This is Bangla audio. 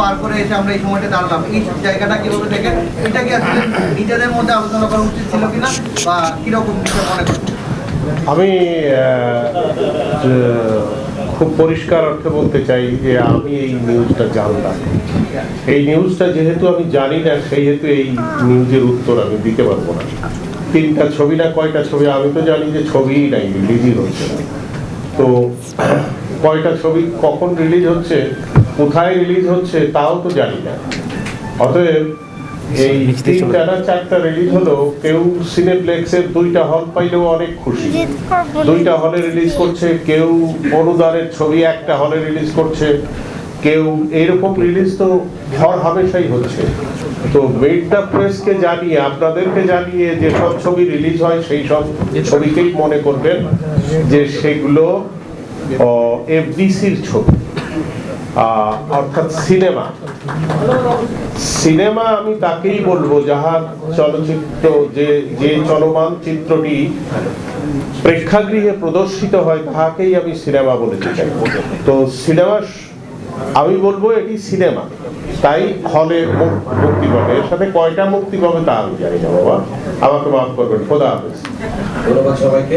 পার করে এসে আমরা এই সময়টা দাঁড়ালাম। এই জায়গাটা কীভাবে এটা কি আসলে নিজেদের মধ্যে আলোচনা করা উচিত ছিল কিনা? বা কীরকম বিষয় মনে আমি খুব পরিষ্কার অর্থে বলতে চাই যে আমি এই নিউজটা জানলাম। এই নিউজটা যেহেতু আমি জানি না সেই হেতু এই নিউজের উত্তর আমি দিতে পারব না। তিনটা ছবি না, কয়টা ছবি? আমি তো জানি যে ছবিই নাই রিলিজই হচ্ছে তো, কয়টা ছবি কখন রিলিজ হচ্ছে? কোথায় রিলিজ হচ্ছে তাও তো জানি না। অতএব এই তিনটা না চারটা রিলিজ হলো কেউ সিনেপ্লেক্সের দুইটা হল পাইলেও অনেক খুশি। দুইটা হলে রিলিজ করছে কেউ অনুদানের ছবি একটা হলে রিলিজ করছে কেউ এরকম রিলিজ তো হর হামেশাই হচ্ছে। তো মেডটা প্রেসকে জানিয়ে আপনাদেরকে জানিয়ে যে সব ছবি রিলিজ হয় সেই সব ছবিকেই মনে করবেন যে সেগুলো এফডিসির ছবি। অর্থাৎ সিনেমা। সিনেমা আমি তাকেই বলব যাহার চলচ্চিত্র, যে যে চলমান চিত্রটি প্রেক্ষাগৃহে প্রদর্শিত হয়, তাহাকেই আমি সিনেমা বলতে চাই তো সিনেমা আমি বলব এটি সিনেমা। তাই হলে মুক্তি পাবে। এর সাথে কয়টা মুক্তি পাবে তা আমি জানি না, বাবা। আমাকে মাফ করবেন, খোদা হাফেজ। ধন্যবাদ সবাইকে।